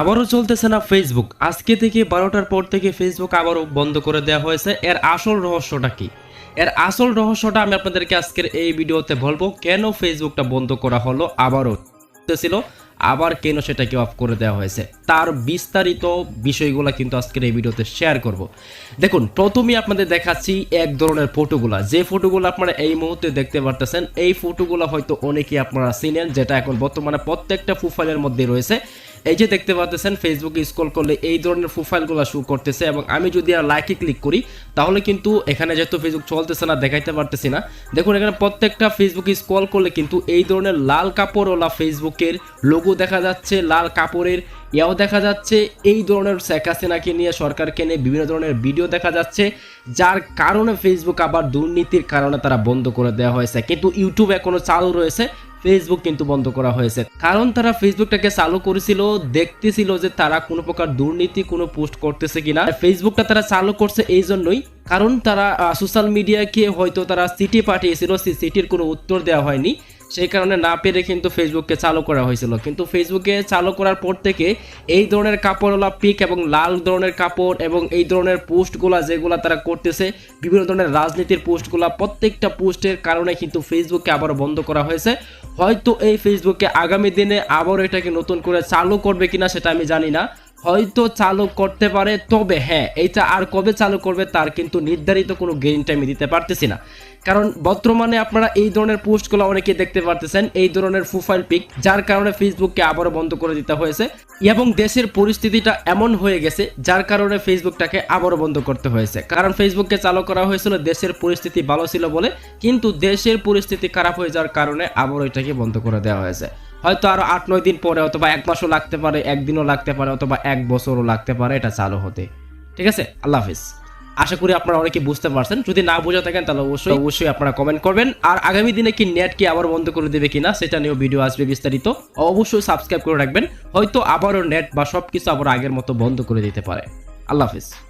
আবারও চলতেছে না ফেসবুক আজকে থেকে বারোটার পর থেকে ফেসবুক আবারও বন্ধ করে দেওয়া হয়েছে। এর আসল রহস্যটা কি? এর আসল রহস্যটা আমি আপনাদেরকে আজকের এই ভিডিওতে বলব, কেন ফেসবুকটা বন্ধ করা হলো, আবারও ছিল, আবার কেন সেটাকে অফ করে দেওয়া হয়েছে। তার বিস্তারিত বিষয়গুলো কিন্তু আজকের এই ভিডিওতে শেয়ার করব। দেখুন, প্রথমেই আপনাদের দেখাচ্ছি এক ধরনের ফটোগুলা যে ফটোগুলো আপনারা এই মুহূর্তে দেখতে পারতেছেন, এই ফটোগুলো হয়তো অনেকেই আপনারা চিনেন, যেটা এখন বর্তমানে প্রত্যেকটা প্রোফাইলের মধ্যে রয়েছে। এই যে দেখতে পাচ্ছেন ফেসবুকে স্ক্রল করলে এই ধরনের প্রোফাইলগুলো শো করতেছে এবং আমি যদি আর লাইকে ক্লিক করি, তাহলে কিন্তু এখানে যেহেতু ফেসবুক চলতেছে না, দেখাইতে পারতেছি না। দেখুন, এখানে প্রত্যেকটা ফেসবুকে স্ক্রল করলে কিন্তু এই ধরনের লাল কাপড়ওয়ালা ফেসবুকের লোগো দেখা যাচ্ছে। লাল কাপড়ের ইয়াও দেখা যাচ্ছে এই ধরনের শেখ হাসিনাকে নিয়ে সরকারকে নিয়ে বিভিন্ন ধরনের ভিডিও দেখা যাচ্ছে, যার কারণে ফেসবুক আবার দুর্নীতির কারণে তারা বন্ধ করে দেওয়া হয়েছে। কিন্তু ইউটিউব এখনও চালু রয়েছে ফেসবুক কিন্তু বন্ধ করা হয়েছে। কারণ তারা ফেসবুকটাকে চালু করেছিল, দেখতেছিল যে তারা কোনো প্রকার দুর্নীতি, কোনো পোস্ট করতেছে কিনা। ফেসবুকটা তারা চালু করছে এই জন্যই, কারণ তারা সোশ্যাল মিডিয়াকে হয়তো তারা সিটি পাঠিয়েছিল, সেই সিটির কোনো উত্তর দেওয়া হয়নি। সেই কারণে না পেরে কিন্তু ফেসবুককে চালু করা হয়েছিল। কিন্তু ফেসবুকে চালু করার পর থেকে এই ধরনের কাপড়ওয়ালা পিক এবং লাল ধরনের কাপড় এবং এই ধরনের পোস্টগুলা যেগুলা তারা করতেছে, বিভিন্ন ধরনের রাজনীতির পোস্টগুলা প্রত্যেকটা পোস্টের কারণে কিন্তু ফেসবুককে আবার বন্ধ করা হয়েছে। হয়তো এই ফেসবুকে আগামী দিনে আবার এটাকে নতুন করে চালু করবে কিনা সেটা আমি জানি না। হয়তো চালু করতে পারে, তবে হ্যাঁ এইটা আর কবে চালু করবে তার কিন্তু নির্ধারিত কোনো গ্যারেন্টি আমি দিতে পারতেছি না। কারণ বর্তমানে আপনারা এই ধরনের পোস্টগুলো অনেকে দেখতে পারতেছেন, এই ধরনের প্রোফাইল পিক যার কারণে ফেসবুককে আবারও বন্ধ করে দিতে হয়েছে এবং দেশের পরিস্থিতিটা এমন হয়ে গেছে, যার কারণে ফেসবুকটাকে আবারও বন্ধ করতে হয়েছে। কারণ ফেসবুককে চালু করা হয়েছিল, দেশের পরিস্থিতি ভালো ছিল বলে, কিন্তু দেশের পরিস্থিতি খারাপ হয়ে যাওয়ার কারণে আবারও এটাকে বন্ধ করে দেওয়া হয়েছে। হয়তো আরও আট, নয় দিন পরে অথবা এক মাসও লাগতে পারে, একদিনও লাগতে পারে, অথবা এক বছরও লাগতে পারে, এটা চালু হতে। ঠিক আছে? আল্লাহ হাফিজ। আশা করি আপনারা অনেকে বুঝতে পারছেন। যদি না বুঝে থাকেন, তাহলে অবশ্যই অবশ্যই আপনারা কমেন্ট করবেন। আর আগামী দিনে কি নেট কি আবার বন্ধ করে দেবে কিনা, সেটা নিয়েও ভিডিও আসবে বিস্তারিত। অবশ্যই সাবস্ক্রাইব করে রাখবেন। হয়তো আবারও নেট বা সবকিছু আবার আগের মতো বন্ধ করে দিতে পারে। আল্লাহ হাফিজ।